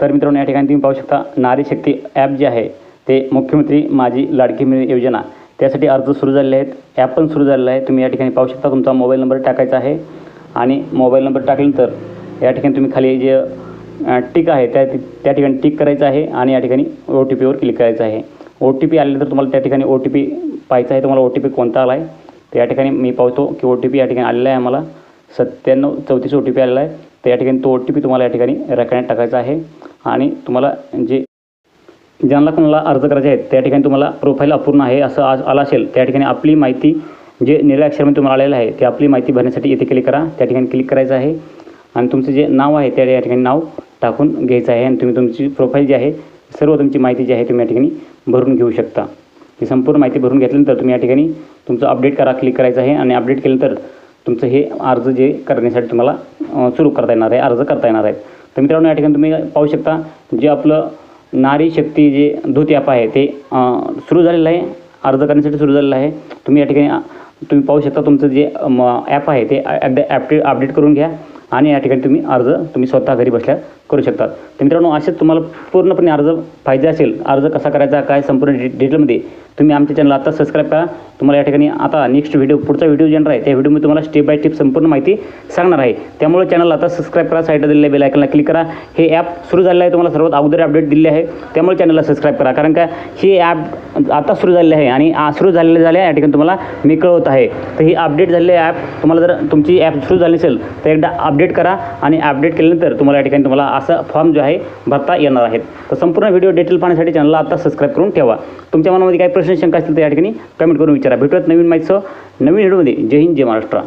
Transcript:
तर मित्रांनो या ठिकाणी तुम्ही पाहू शकता नारी शक्ती ॲप जे आहे ते मुख्यमंत्री माझी लाडकी बहीण योजना. त्यासाठी अर्ज सुरू झालेले आहेत ॲप पण सुरू झालेलं आहे. तुम्ही या ठिकाणी पाहू शकता तुमचा मोबाईल नंबर टाकायचा आहे. आणि मोबाईल नंबर टाकल्यानंतर या ठिकाणी तुम्ही खाली जे टिक आहे त्या त्या ठिकाणी टिक करायचं आहे आणि या ठिकाणी ओ टी पीवर क्लिक करायचं आहे. ओ टी पी आल्यानंतर तुम्हाला त्या ठिकाणी ओ टी पी पाहायचा आहे तुम्हाला ओ टी पी कोणता आला आहे तर या ठिकाणी मी पाहतो की ओ टी पी या ठिकाणी आलेला आहे आम्हाला. सत्त्याण्णव चौतीस ओ टी पी आलेला आहे. तर या ठिकाणी तो ओ टी पी तुम्हाला या ठिकाणी रेकॉर्ड टाकायचा आहे. आणि तुम्हाला जे ज्यांना कोणाला अर्ज करायचे आहेत त्या ठिकाणी तुम्हाला प्रोफाईल अपूर्ण आहे असं आज आलं असेल त्या ठिकाणी आपली माहिती जे निळ्या अक्षरामध्ये तुम्हाला आलेलं आहे ते आपली माहिती भरण्यासाठी येथे क्लिक करा. त्या ठिकाणी क्लिक करायचं आहे. आणि तुमचं जे नाव आहे त्या या ठिकाणी नाव टाकून घ्यायचं आहे. आणि तुम्ही तुमची प्रोफाईल जी आहे सर्व तुमची माहिती जी आहे तुम्ही या ठिकाणी भरून घेऊ शकता. ही संपूर्ण माहिती भरून घेतल्यानंतर तुम्ही या ठिकाणी तुमचं अपडेट करा क्लिक करायचं आहे. आणि अपडेट केल्यानंतर तुमचं हे अर्ज जे करण्यासाठी तुम्हाला सुरू करता येणार आहे अर्ज करता येणार आहे तर मित्रांनो या ठिकाणी तुम्ही पाहू शकता जे आपलं नारी शक्ती जे धोती ॲप आहे ते सुरू झालेलं आहे अर्ज करण्यासाठी सुरू झालेलं आहे. तुम्ही या ठिकाणी तुम्ही पाहू शकता तुमचं जे ॲप आहे ते एकदा ॲपडे अपडेट करून घ्या. आणि या ठिकाणी तुम्ही अर्ज तुम्ही स्वतः घरी बसल्या करू शकता तर मित्रांनो असेच तुम्हाला पूर्णपणे अर्ज पाहिजे असेल अर्ज कसा करायचा काय संपूर्ण डि डिटेलमध्ये तुम्ही आमच्या चॅनल आता सबस्क्राईब करा. तुम्हाला या ठिकाणी आता नेक्स्ट व्हिडिओ पुढचा व्हिडिओ जे येणार आहे त्या व्हिडिओमध्ये तुम्हाला स्टेप बाय स्टेप संपूर्ण माहिती सांगणार आहे. त्यामुळे चॅनल आता सबस्क्राईब करा साईडला दिलेल्या बेल आयकनला क्लिक करा. हे ॲप सुरू झालेलं आहे तुम्हाला सर्वात अगोदर अपडेट दिले आहे. त्यामुळे चॅनलला सबस्क्राईब करा. कारण का हे ॲप आता सुरू झालेले आहे आणि सुरू झालेले झाले या ठिकाणी तुम्हाला मी कळवत आहे. तर ही अपडेट झालेले ॲप तुम्हाला जर तुमची ॲप सुरू झाली असेल तर एकदा अपडेट करा आणि अपडेट केल्यानंतर तुम्हाला या ठिकाणी तुम्हाला असा फॉर्म जो आहे भरता येणार आहेत. तर संपूर्ण व्हिडिओ डिटेल पाहण्यासाठी चॅनलला आता सबस्क्राईब करून ठेवा. तुमच्या मनामध्ये काही प्रश्न शंका असतील तर या ठिकाणी कमेंट करून विचारा. भेटूयात नवीन माहितीसह नवीन व्हिडिओमध्ये जय हिंद जय महाराष्ट्र.